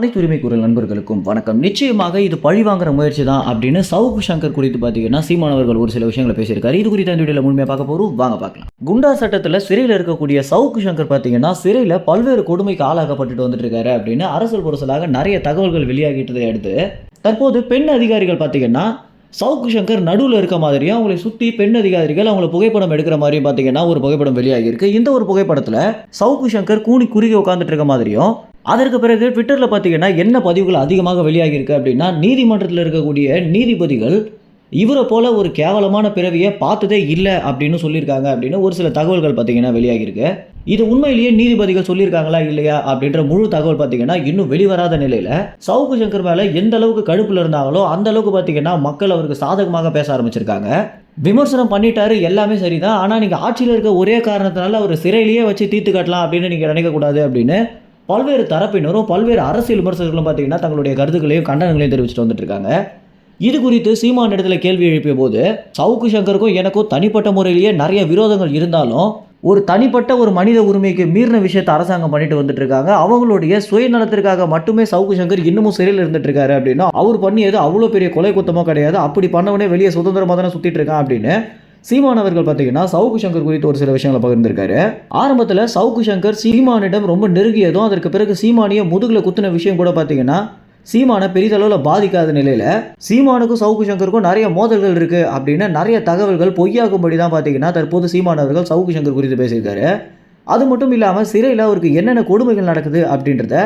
அனைத்து உரிமை குரல் நண்பர்களுக்கும் வணக்கம். நிச்சயமாக இது பழிவாங்குற முயற்சி தான் அப்படின்னு சவுக்கு சங்கர் குறித்து பார்த்தீங்கன்னா சீமானவர்கள் ஒரு சில விஷயங்களை பேசியிருக்காரு. இது குறித்து அந்த வீடியோவில் முழுமையாக பார்க்க போகிறோம் வாங்க பார்க்கலாம். குண்டா சட்டத்தில் சிறையில் இருக்கக்கூடிய சவுக்கு சங்கர் பார்த்தீங்கன்னா சிறையில் பல்வேறு கொடுமைக்கு ஆளாக்கப்பட்டுட்டு வந்துட்டு இருக்காரு அப்படின்னு அரசு புரசலாக நிறைய தகவல்கள் வெளியாகிட்டதை அடுத்து தற்போது பெண் அதிகாரிகள் பார்த்தீங்கன்னா சவுக்கு சங்கர் நடுவில் இருக்க மாதிரியும் அவங்களை சுற்றி பெண் அதிகாரிகள் அவங்கள புகைப்படம் எடுக்கிற மாதிரியும் பார்த்தீங்கன்னா ஒரு புகைப்படம் வெளியாகியிருக்கு. இந்த ஒரு புகைப்படத்தில் சவுக்கு சங்கர் கூனி குறுகி உட்காந்துட்டு இருக்க மாதிரியும் அதற்கு பிறகு ட்விட்டரில் பார்த்தீங்கன்னா என்ன பதிவுகள் அதிகமாக வெளியாகியிருக்கு அப்படின்னா நீதிமன்றத்தில் இருக்கக்கூடிய நீதிபதிகள் இவரை போல ஒரு கேவலமான பிறவியை பார்த்ததே இல்லை அப்படின்னு சொல்லியிருக்காங்க அப்படின்னு ஒரு சில தகவல்கள் பார்த்தீங்கன்னா வெளியாகியிருக்கு. இது உண்மையிலேயே நீதிபதிகள் சொல்லியிருக்காங்களா இல்லையா அப்படின்ற முழு தகவல் பார்த்தீங்கன்னா இன்னும் வெளிவராத நிலையில் சவுக்கு சங்கர் மேலே எந்த அளவுக்கு கடுப்பில் இருந்தாங்களோ அந்த அளவுக்கு பார்த்தீங்கன்னா மக்கள் அவருக்கு சாதகமாக பேச ஆரம்பிச்சிருக்காங்க. விமர்சனம் பண்ணிட்டாரு எல்லாமே சரிதான். ஆனால் நீங்கள் ஆட்சியில் இருக்க ஒரே காரணத்தினால அவர் சிறையிலேயே வச்சு தீர்த்து கட்டலாம் அப்படின்னு நீங்கள் நினைக்கக்கூடாது அப்படின்னு பல்வேறு தரப்பினரும் பல்வேறு அரசியல் விமர்சகர்களும் பார்த்தீங்கன்னா தங்களுடைய கருத்துக்களையும் கண்டனங்களையும் தெரிவிச்சுட்டு வந்துட்டு இருக்காங்க. இது குறித்து சீமான் இடத்துல கேள்வி எழுப்பிய போது சவுக்கு சங்கருக்கும் எனக்கும் தனிப்பட்ட முறையிலேயே நிறைய விரோதங்கள் இருந்தாலும் ஒரு தனிப்பட்ட ஒரு மனித உரிமைக்கு மீறின விஷயத்தை அரசாங்கம் பண்ணிட்டு வந்துட்டு இருக்காங்க. அவங்களுடைய சுயநலத்திற்காக மட்டுமே சவுக்கு சங்கர் இன்னமும் சிறையில் இருந்துட்டு இருக்காரு அப்படின்னா அவர் பண்ணியது அவ்வளோ பெரிய கொலை குத்தமோ கிடையாது. அப்படி பண்ணவனே வெளியே சுதந்திரமாக தானே சுற்றிட்டு இருக்கான் அப்படின்னு சீமான் அவர்கள் பார்த்தீங்கன்னா சவுக்கு சங்கர் குறித்து ஒரு சில விஷயங்களை பகிர்ந்திருக்காரு. ஆரம்பத்தில் சவுக்கு சங்கர் சீமானிடம் ரொம்ப நெருங்கியதும் அதற்கு பிறகு சீமானிய முதுகில் குத்தின விஷயம் கூட பார்த்தீங்கன்னா சீமானை பெரிதளவில் பாதிக்காத நிலையில் சீமானுக்கும் சவுக்கு சங்கருக்கும் நிறைய மோதல்கள் இருக்குது அப்படின்னு நிறைய தகவல்கள் பொய்யாகும்படி தான் பார்த்தீங்கன்னா தற்போது சீமான் அவர்கள் சவுக்கு சங்கர் குறித்து பேசியிருக்காரு. அது மட்டும் இல்லாமல் சிறையில் அவருக்கு என்னென்ன கொடுமைகள் நடக்குது அப்படின்றத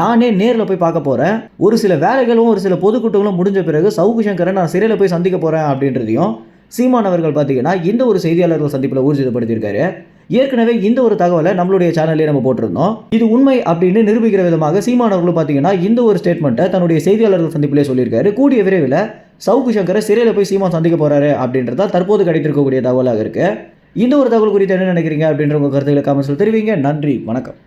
நானே நேரில் போய் பார்க்க போகிறேன் ஒரு சில வேலைகளும் ஒரு சில பொதுக்கூட்டங்களும் முடிஞ்ச பிறகு சவுக்கு சங்கரை நான் சிறையில் போய் சந்திக்க போகிறேன் அப்படின்றதையும் சீமான் அவர்கள் பார்த்தீங்கன்னா இந்த ஒரு செய்தியாளர்கள் சந்திப்பில் ஊர்ஜிதப்படுத்தியிருக்காரு. ஏற்கனவே இந்த ஒரு தகவலை நம்மளுடைய சேனல்லே நம்ம போட்டிருந்தோம். இது உண்மை அப்படின்னு நிரூபிக்கிற விதமாக சீமான் அவர்களும் பார்த்தீங்கன்னா இந்த ஒரு ஸ்டேட்மெண்ட்டை தன்னுடைய செய்தியாளர்கள் சந்திப்பிலே சொல்லியிருக்காரு. கூடிய விரைவில் சவுக்கு சங்கரை சிறையில் போய் சீமான் சந்திக்க போறாரு அப்படின்றதா தற்போது கிடைத்திருக்கக்கூடிய தகவலாக இருக்குது இந்த ஒரு தகவல் குறித்து என்ன நினைக்கிறீங்க அப்படின்ற உங்கள் கருத்துக்களை காமெண்ட்ஸில் தெரிவிங்க. நன்றி. வணக்கம்.